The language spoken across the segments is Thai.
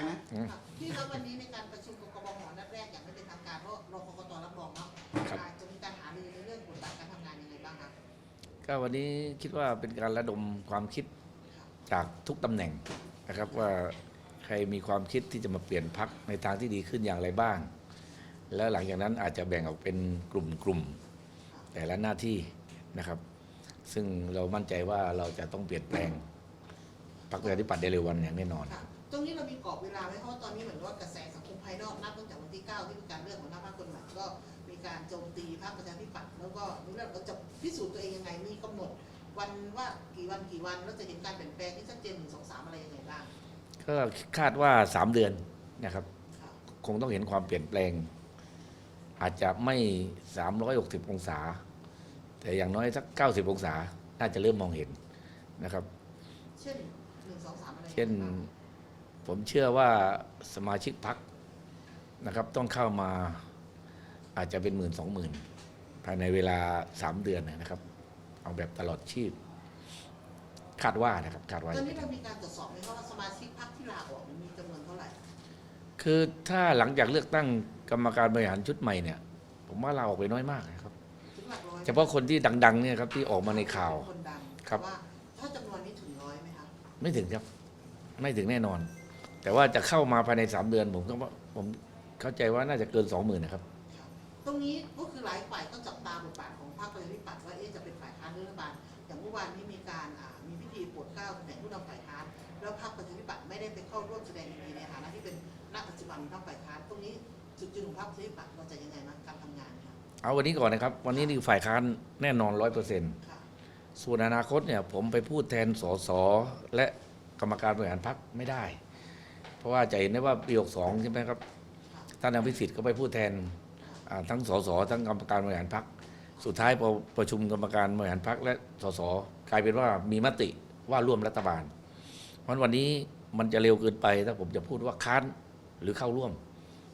งนะอืมที่ครับวันนี้ในการประชุมกกบหนัดแรกอย่างไม่เป็นทางการเพราะรอกกตรับรองเนาะครับอาจจะมีการหารือในเรื่องบทบาทการทำงานยังไงบ้างครับก็วันนี้คิดว่าเป็นการระดมความคิดจากทุกตำแหน่งนะครับว่าใครมีความคิดที่จะมาเปลี่ยนพักในทางที่ดีขึ้นอย่างไรบ้าง แล้วหลังจากนั้นอาจจะแบ่งออกเป็นกลุ่มๆแต่ละหน้าที่นะครับ ซึ่งเรามั่นใจว่าเราจะต้องเปลี่ยนแปลงพรรคประชาธิปัตย์ในเร็ววันอย่างแน่นอนค่ะ ตรงนี้เรามีกรอบเวลาไหมเพราะว่าตอนนี้เหมือนว่ากระแสสังคมภายนอกนับตั้งแต่วันที่ 9 ที่มีการเลือกหัวหน้าพรรคคนใหม่ก็มีการโจมตีพรรคประชาธิปัตย์แล้วก็ในเรื่องเราจะพิสูจน์ตัวเองยังไงมีกำหนดวันว่ากี่วันกี่วันแล้วจะเห็นการเปลี่ยนแปลงที่ชัดเจนหนึ่งสองสามอะไรยังไงบ้างก็คาดว่า3เดือนนะครับค่ะคงต้องเห็นความเปลี่ยนแปลง อาจจะไม่ 360 องศา แต่อย่างน้อยสัก 90 องศา น่าจะเริ่มมองเห็นนะครับ เช่นหนึ่งสองสามอะไรยังไงเช่นบ้าง ผมเชื่อว่าสมาชิกพักนะครับ ต้องเข้ามาอาจจะเป็นหมื่นสองหมื่นภายในเวลาสามเดือนนะครับ เอาแบบตลอดชีพ คาดว่านะครับคาดว่าตอนนี้เรามีการตรวจสอบไหมครับว่าสมาชิกพรรคที่ลาออกมันมีจำนวนเท่าไหร่ คือถ้าหลังจากเลือกตั้งกรรมการบริหารชุดใหม่เนี่ย ผมว่าเราออกไปน้อยมากนะครับ ถึงหลักร้อยไหมเฉพาะคนที่ดังๆเนี่ยครับที่ออกมาในข่าว คนดังครับ ว่าถ้าจำนวนนี้ถึงร้อยไหมครับไม่ถึงครับ ไม่ถึงแน่นอน แต่ว่าจะเข้ามาภายในสามเดือนผมก็ว่าผมเข้าใจว่าน่าจะเกินสองหมื่นนะครับ ตรงนี้ก็คือหลายฝ่ายก็จับตาบทบาทของพรรคประชาธิปัตย์ว่าเอ๊ะจะเป็นฝ่ายค้านหรือรัฐบาลอย่างเมื่อวานนี้มีการอ่ามีพิธีโปรดเกล้าตำแหน่งผู้นำฝ่ายค้านแล้วพรรคประชาธิปัตย์ไม่ได้ไปเข้าร่วมแสดงยินดีในฐานะที่เป็นนักปัจจุบันพรรคฝ่ายค้านตรงนี้จุดยืนของพรรคประชาธิปัตย์เราจะยังไงบ้างการทำงานครับเอาวันนี้ก่อนนะครับ วันนี้นี่ฝ่ายค้านแน่นอนร้อยเปอร์เซ็นต์ค่ะส่วนอนาคตเนี่ยผมไปพูดแทนสสและกรรมการบริหารพรรคไม่ได้เพ ราะว่าจะเห็นได้ว่าปีสองใช่ไหมครับค่ะท่านอภิสิทธิ์ก็ไปพูดแทนอ่าทั้งสสทั้งกรรมการบริหารพรรคสุดท้ายพอประชุมกรรมการบริหารพรรคและสสกลายเป็นว่ามีมติว่าร่วมรัฐบาล เพราะฉะนั้นวันนี้มันจะเร็วเกินไปถ้าผมจะพูดว่าค้านหรือเข้าร่วม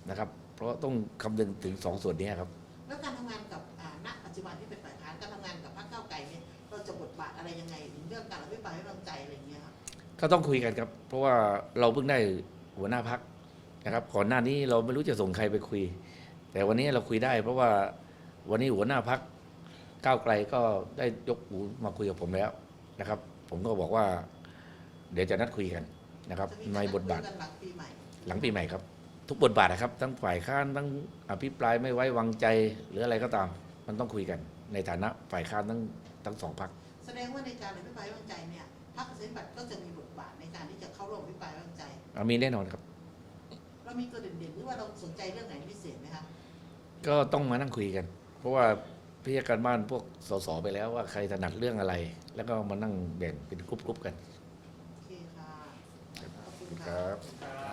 นะครับ เพราะต้องคำนึงถึงสองส่วนนี้ครับแล้วการทำงานกับอ่าณปัจจุบันที่เป็นฝ่ายค้านการทำงานกับพรรคก้าวไกลเนี่ยเราจะบทบาทอะไรยังไงถึงเรื่องการอภิปรายไม่ไว้วางใจอะไรอย่างเงี้ยครับก็ต้องคุยกันครับ เพราะว่าเราเพิ่งได้ หัวหน้าพักนะครับก่อนหน้านี้เราไม่รู้จะส่งใครไปคุย แต่วันนี้เราคุยได้ เพราะว่าวันนี้หัวหน้าพักก้าวไกลก็ได้ยกหูมาคุยกับผมแล้วนะครับ ผมก็บอกว่า เดี๋ยวจะนัดคุยกันนะครับ ในบทบาทหลังปีใหม่หลังปีใหม่ครับ ทุกบทบาทนะครับ ทั้งฝ่ายค้านทั้งอภิปรายไม่ไว้วางใจหรืออะไรก็ตาม มันต้องคุยกัน ในฐานะฝ่ายค้านทั้งทั้งสองพักแสดงว่าในการอภิปรายไม่ไว้วางใจเนี่ยพรรคประชาธิปัตย์ก็จะมีบทบาทในการที่จะเข้าร่วมอภิปราย อามีแน่นอนครับ เรามีตัวเด่นๆหรือว่าเราสนใจเรื่องไหนพิเศษไหมคะก็ต้องมานั่งคุยกัน เพราะว่าพี่การบ้านพวกสสไปแล้วว่าใครถนัดเรื่องอะไร แล้วก็มานั่งแบ่งเป็นกรุ๊ปๆกันโอเคค่ะขอบคุณครับ